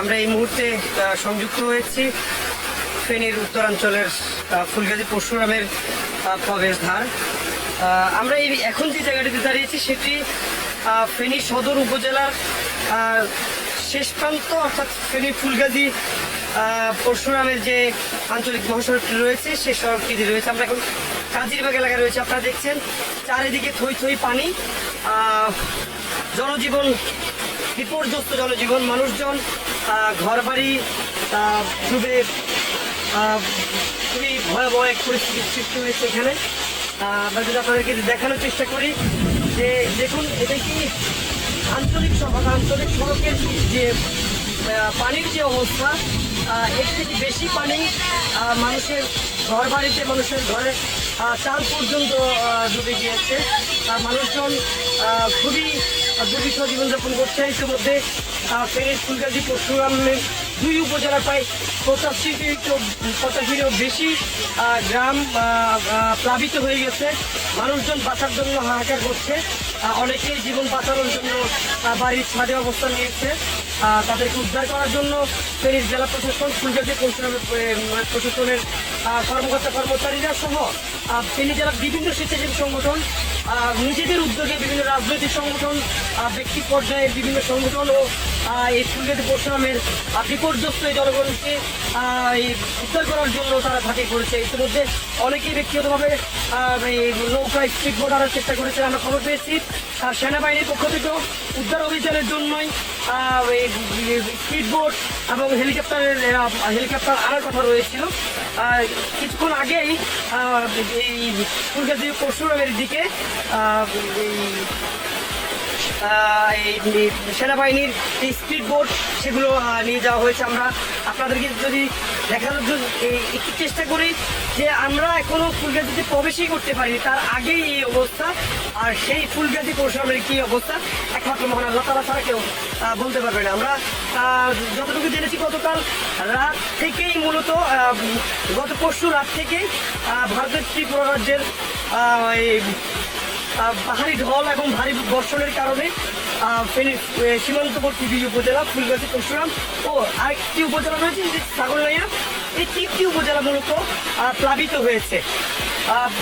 আমরা এই মুহূর্তে সংযুক্ত হয়েছি ফেনীর উত্তরাঞ্চলের ফুলগাজী পরশুরামের আহ, প্রবেশদ্বার। আমরা এই এখন যে জায়গাটিতে দাঁড়িয়েছি সেটি ফেনী সদর উপজেলার শেষ প্রান্ত অর্থাৎ ফেনী ফুলগাজী পরশুরামের যে আঞ্চলিক মহাসড়কটি রয়েছে সেই সড়কটি রয়েছে। আমরা এখন কাজিরবাগ এলাকায় রয়েছে আপনারা দেখছেন। চারিদিকে থই থই পানি। জনজীবন বিপর্যস্ত জনজীবন, মানুষজন ঘর বাড়ি ডুবে খুবই ভয়াবহ এক পরিস্থিতির সৃষ্টি হয়েছে এখানে। আমরা যদি আপনাদেরকে দেখানোর চেষ্টা করি যে দেখুন, এটা কি আঞ্চলিক সভা আঞ্চলিক সড়কের যে পানির যে অবস্থা এর থেকে বেশি পানি মানুষের ঘর বাড়িতে মানুষের ঘরে চাল পর্যন্ত ডুবে গিয়েছে। আর মানুষজন খুবই দুর্বিষ জীবনযাপন করছে। ইতিমধ্যে ফেরের ফুলগাজী পরশুরামের দুই উপজেলা প্রায় পঁচাশি পঁচাশিরও বেশি গ্রাম প্লাবিত হয়ে গেছে। মানুষজন বাঁচার জন্য হাহাকার করছে। অনেকেই জীবন বাঁচানোর জন্য বাড়ির ছাদে অবস্থান নিয়েছে। তাদেরকে উদ্ধার করার জন্য ফেনীর জেলা প্রশাসন আহ, প্রশাসনের কর্মকর্তা কর্মচারীরা সহ ফেনী জেলার বিভিন্ন স্বেচ্ছাসেবী সংগঠন নিজেদের উদ্যোগে বিভিন্ন রাজনৈতিক সংগঠন ব্যক্তি পর্যায়ে বিভিন্ন সংগঠন ও এই ফুলগাজী পরশুরামের বিপর্যস্ত এই জনগণকে উদ্ধার করার জন্য তারা ঝাঁপিয়ে পড়েছে। ইতিমধ্যে অনেকেই ব্যক্তিগতভাবে আহ, এই নৌকা স্ট্রিট বোর্ড আনার চেষ্টা করেছে আমরা খবর পেয়েছি। আর সেনাবাহিনীর পক্ষ থেকেও উদ্ধার অভিযানের জন্যই স্পিড বোট এবং হেলিকপ্টারের হেলিকপ্টার আনার কথা রয়েছিল। কিছুক্ষণ আগেই এই ফুলগাজী পরশুরামের দিকে এই এই সেনাবাহিনীর স্পিড বোট সেগুলো নিয়ে যাওয়া হয়েছে আমরা। আপনাদেরকে যদি দেখানোর জন্য একটু চেষ্টা করি যে আমরা এখনও ফুলগাছিতে প্রবেশই করতে পারিনি। তার আগেই এই অবস্থা। আর সেই ফুলগাছি পৌরসভার কি অবস্থা? একমাত্র মহান আল্লাহ তালা ছাড়া কেউ বলতে পারবে না। আমরা যতটুকু জেনেছি গতকাল রাত থেকেই মূলত গত পরশু রাত থেকেই ভারতের ত্রিপুরা রাজ্যের পাহাড়ি ঢল এবং ভারী বর্ষণের কারণে সীমান্তবর্তী দুই উপজেলা ফুলগাছি পরশুরাম ও আরেকটি উপজেলা রয়েছে যে ছাগলনাইয়া এই তিনটি উপজেলা মূলত প্লাবিত হয়েছে।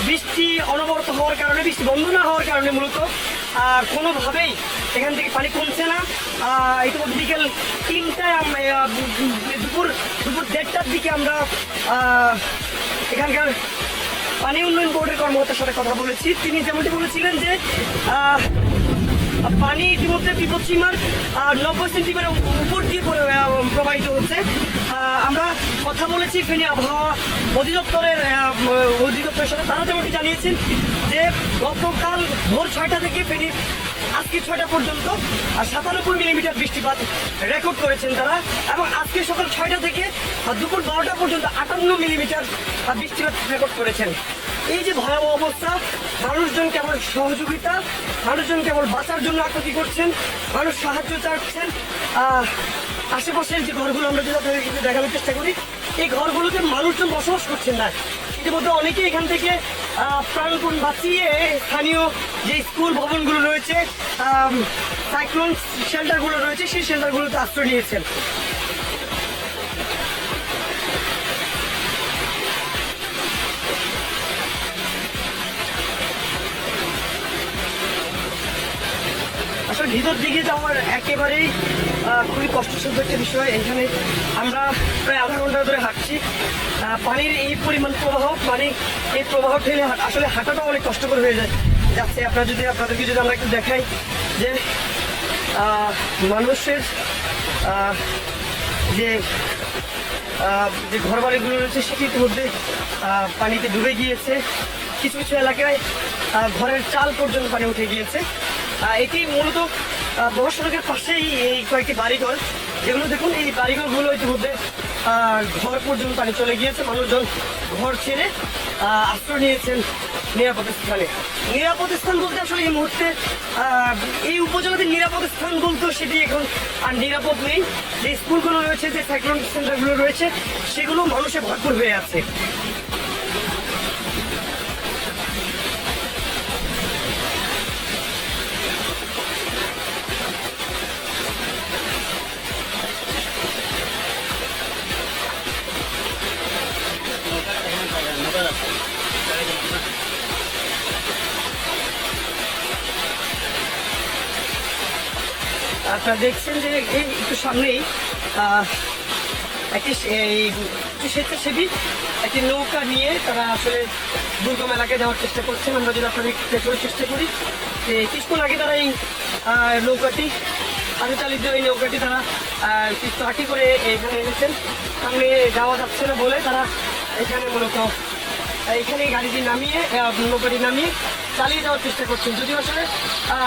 বৃষ্টি অনবরত হওয়ার কারণে বৃষ্টি বন্ধ না হওয়ার কারণে মূলত আহ, কোনোভাবেই এখান থেকে পানি কমছে না। ইতিমধ্যে বিকেল তিনটায় দুপুর দুপুর দেড়টার দিকে আমরা এখানকার পানি উন্নয়ন বোর্ডের কর্মকর্তার সাথে কথা বলেছি। তিনি যেমনটি বলেছিলেন যে পানি ইতিমধ্যে বিপদসীমার নব্বই সেন্টিমিটার উপর দিয়ে প্রবাহিত হচ্ছে। আমরা কথা বলেছি ফেনি আবহাওয়া অধিদপ্তরের অধিদপ্তরের সাথে। তারা যেমনটি জানিয়েছেন যে, গতকাল ভোর ছয়টা থেকে ফেনীর আজকে ছয়টা পর্যন্ত সাতানব্বই মিলিমিটার বৃষ্টিপাত রেকর্ড করেছেন তারা। এবং আজকে সকাল ছয়টা থেকে দুপুর বারোটা পর্যন্ত আটান্ন মিলিমিটার বৃষ্টিপাত রেকর্ড করেছেন। এই যে ভয়াবহ অবস্থা, মানুষজন কেবল সহযোগিতা, মানুষজন কেবল বাঁচার জন্য আকুতি করছেন, মানুষ সাহায্য চাচ্ছেন। আশেপাশের যে ঘরগুলো আমরা যদি দেখানোর চেষ্টা করি, এই ঘরগুলোতে মানুষজন বসবাস করছেন না। ইতিমধ্যে অনেকে এখান থেকে প্রাণপণ বাঁচিয়ে স্থানীয় যে স্কুল ভবনগুলো রয়েছে সাইক্লোন শেল্টারগুলো রয়েছে সেই শেল্টারগুলোতে আশ্রয় নিয়েছেন। ভিতর দিকে তো আমার একেবারেই খুবই কষ্টসাধ্য একটা বিষয়। এখানে আমরা প্রায় আধা ঘণ্টা ধরে হাঁটছি। পানির এই পরিমাণ প্রবাহ পানি এই প্রবাহ ঠেলে আসলে হাঁটাটা অনেক কষ্টকর হয়ে যায়। যাচ্ছে, আপনারা যদি আপনাদেরকে যদি আমরা একটু দেখাই যে মানুষের যে যে ঘর বাড়িগুলো রয়েছে, সেটি ইতিমধ্যে পানিতে ডুবে গিয়েছে। কিছু কিছু এলাকায় ঘরের চাল পর্যন্ত পানি উঠে গিয়েছে। এটি মূলত আহ, মহাসড়কের পাশেই এই কয়েকটি বাড়িঘর। যেগুলো দেখুন এই বাড়িঘরগুলো ইতিমধ্যে ঘর পর্যন্ত পানি চলে গিয়েছে। মানুষজন ঘর ছেড়ে আশ্রয় নিয়েছেন নিরাপদ স্থানে। নিরাপদ স্থান বলতে আসলে এই মুহূর্তে এই উপজেলাতে নিরাপদ স্থান বলতেও সেটি এখন আর নিরাপদ নেই। যে স্কুলগুলো রয়েছে যে সাইক্লোন সেন্টারগুলো রয়েছে সেগুলো মানুষে ভরপুর হয়ে আছে। আপনারা দেখছেন যে এই একটু সামনেই একটি এই স্বেচ্ছাসেবী, একটি নৌকা নিয়ে তারা আসলে দুর্গম এলাকায় যাওয়ার চেষ্টা করছেন। আমরা যদি আপনাদের দেখানোর চেষ্টা করি, যে কিছুক্ষণ আগে তারা এই নৌকাটি হাতে চালিত এই নৌকাটি তারা একটি ট্রাকে করে এখানে এনেছেন। সামনে যাওয়া যাচ্ছে না বলে তারা এখানে মূলত এখানে গাড়িটি নামিয়ে নৌকাটি নামিয়ে চালিয়ে যাওয়ার চেষ্টা করছেন। যদিও আসলে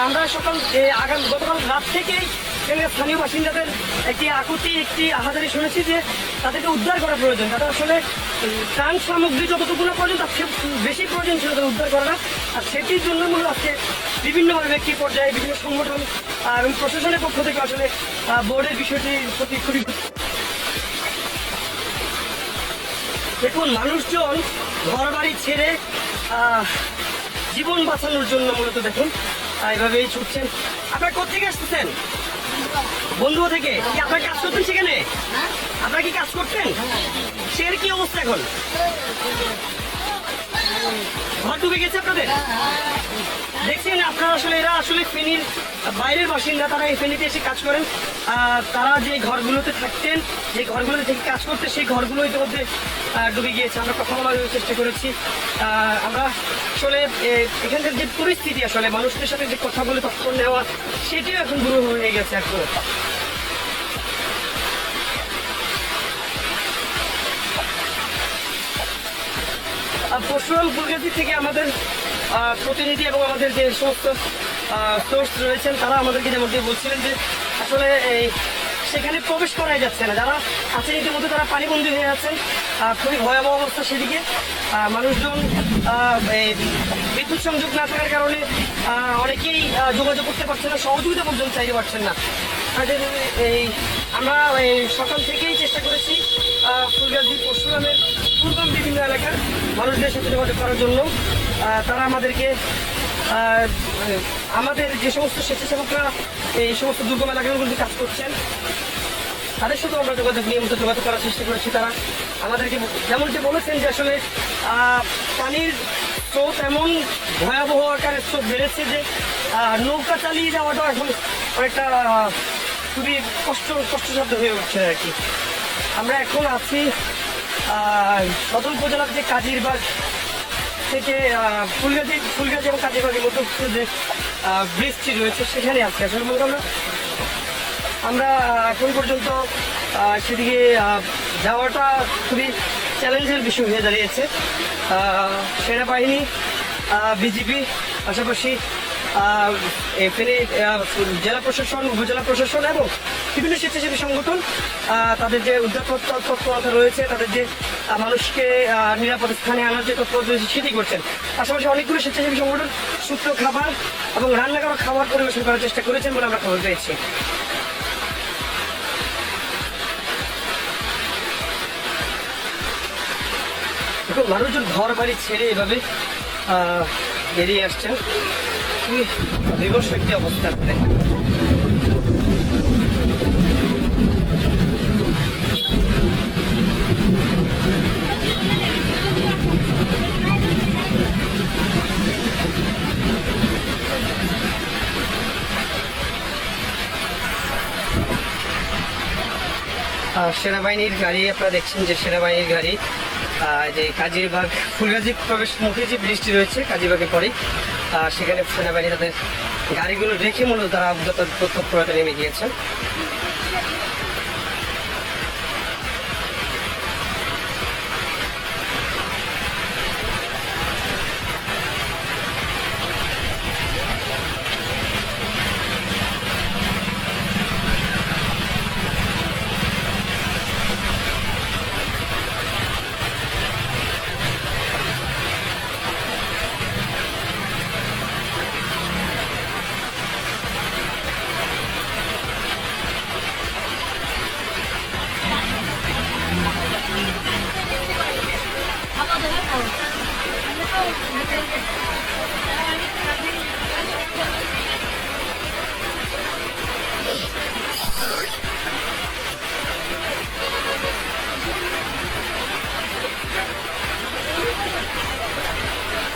আমরা সকাল আগাম, গতকাল রাত থেকেই স্থানীয় বাসিন্দাদের একটি আকুতি, একটি আহাজারি শুনেছি যে তাদেরকে উদ্ধার করা প্রয়োজন। তাদের আসলে ত্রাণ সামগ্রী যতটুকু না প্রয়োজন, তার বেশি প্রয়োজন ছিল তাদের উদ্ধার করাটা। আর সেটির জন্য মূলত আজকে বিভিন্নভাবে ব্যক্তি পর্যায়ে বিভিন্ন সংগঠন এবং প্রশাসনের পক্ষ থেকে আসলে বোর্ডের বিষয়টির প্রতি খুবই দেখুন, মানুষজন ঘর বাড়ি ছেড়ে জীবন বাঁচানোর জন্য মূলত দেখুন এইভাবেই ছুটছেন। আপনার কোথেকে আসতেছেন? বন্ধু থেকে? কি আপনার কাজ করতেন সেখানে? আপনারা কি কাজ করতেন? সের কি অবস্থা এখন? ঘর ডুবে গেছে আপনাদের? দেখছেন, আপনারা আসলে, এরা আসলে ফেনীর বাইরের বাসিন্দা, তারা এই ফেনীতে এসে কাজ করেন। তারা যে ঘরগুলোতে থাকতেন, যে ঘরগুলোতে থেকে কাজ করতে, সেই ঘরগুলো ইতিমধ্যে ডুবে গিয়েছে। আমরা কথা বলার চেষ্টা করেছি। আমরা আসলে এখানকার যে পরিস্থিতি আসলে, মানুষদের সাথে যে কথা বলে তথ্য নেওয়া, সেটিও এখন দূর হয়ে গেছে এখন। পরশুরাম ফুলগাছি থেকে আমাদের প্রতিনিধি এবং আমাদের যে সমস্ত সোর্স রয়েছেন তারা আমাদেরকে যেমনটি বলছিলেন যে আসলে এই সেখানে প্রবেশ করাই যাচ্ছে না। যারা আছেন ইতিমধ্যে তারা পানিবন্দী হয়ে আছেন। খুবই ভয়াবহ অবস্থা সেদিকে। মানুষজন এই বিদ্যুৎ সংযোগ না থাকার কারণে অনেকেই যোগাযোগ করতে পারছেন না সহযোগিতা পর্যন্ত চাইতে পারছেন না। তাদের এই আমরা এই সকাল থেকেই চেষ্টা করেছি আহ, ফুলগাছি পরশুরামের দুর্গম বিভিন্ন এলাকার মানুষদের সাথে যোগাযোগ করার জন্য তারা আমাদেরকে মানে আমাদের যে সমস্ত স্বেচ্ছাসেবকরা এই সমস্ত দুর্গম এলাকাগুলোতে কাজ করছেন, তাদের সাথে আমরা যোগাযোগ নিয়মিত যোগাযোগ করার চেষ্টা করেছি তারা। আমাদেরকে যেমনটি বলেছেন যে আসলে পানির স্রোত এমন ভয়াবহ আকারে স্রোত বেড়েছে যে নৌকা চালিয়ে যাওয়াটা এখন অনেকটা খুবই কষ্ট, কষ্টসাধ্য হয়ে উঠছে আর কি। আমরা এখন আছি সদর উপজেলার যে কাজিরবাগ থেকে আহ, ফুলগাছি ফুলগাছি এবং কাজিরবাগের মধ্যে যে ব্রিজটি রয়েছে সেখানে আছে। আসলে মূলত আমরা আমরা এখন পর্যন্ত সেদিকে যাওয়াটা খুবই চ্যালেঞ্জের বিষয় হয়ে দাঁড়িয়েছে। সেনাবাহিনী বিজেপি পাশাপাশি আহ, এ ফেনী জেলা প্রশাসন উপজেলা প্রশাসন এবং বিভিন্ন স্বেচ্ছাসেবী সংগঠন তাদের যে তৎ- তৎপরতা রয়েছে, তাদের যে মানুষকে নিরাপদ স্থানে আনার যে তৎপরতা রয়েছে সেটি করছেন। পাশাপাশি অনেকগুলো স্বেচ্ছাসেবী সংগঠন সুস্থ খাবার এবং রান্না করা খাবার পরিবেশন করার চেষ্টা করেছেন বলে আমরা খবর পেয়েছি। দেখুন, মানুষজন ঘর, বাড়ি ছেড়ে এভাবে বেরিয়ে আসছেন। খুবই বিভৎস একটি অবস্থা। সেনাবাহিনীর গাড়ি আপনারা দেখছেন যে সেনাবাহিনীর গাড়ি যে কাজীবাগ ফুলগাজী প্রবেশ মুখে যে ব্রিজটি রয়েছে কাজীবাগের পরে সেখানে সেনাবাহিনী তাদের গাড়িগুলো রেখে মূলত তারা তৎপরতা নেমে গিয়েছেন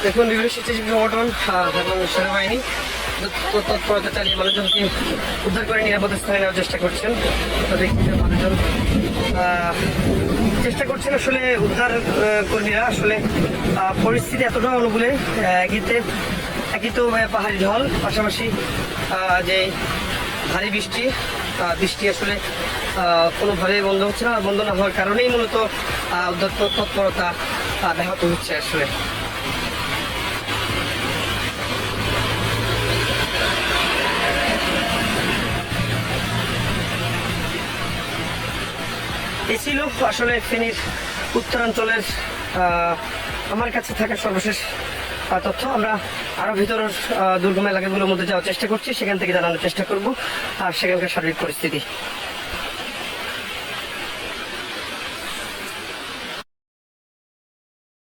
দেখুন বিভিন্ন স্বেচ্ছাসেবী সংগঠন এবং সেনাবাহিনী তৎ- তৎপরতা চালিয়ে মানুষজনকে উদ্ধার করে নিরাপদ স্থানে নেওয়ার চেষ্টা করছেন? তো দেখছি যে মানুষজন চেষ্টা করছেন আসলে উদ্ধার কর্মীরা। আসলে পরিস্থিতি এতটা অনুকূলে আহ, একই তো পাহাড়ি ঢল পাশাপাশি যে ভারী বৃষ্টি বৃষ্টি আসলে আহ, কোনোভাবে বন্ধ হচ্ছে না। বন্ধ না হওয়ার কারণেই মূলত উদ্ধার তৎপরতা ব্যাহত হচ্ছে আসলে। এই ছিল আসলে ফেনীর উত্তরাঞ্চলের আমার কাছে থাকা সর্বশেষ তথ্য। আমরা আরও ভিতরের দুর্গম এলাকাগুলোর মধ্যে যাওয়ার চেষ্টা করছি। সেখান থেকে জানানোর চেষ্টা করব। আর সেখানকার শারীরিক পরিস্থিতি।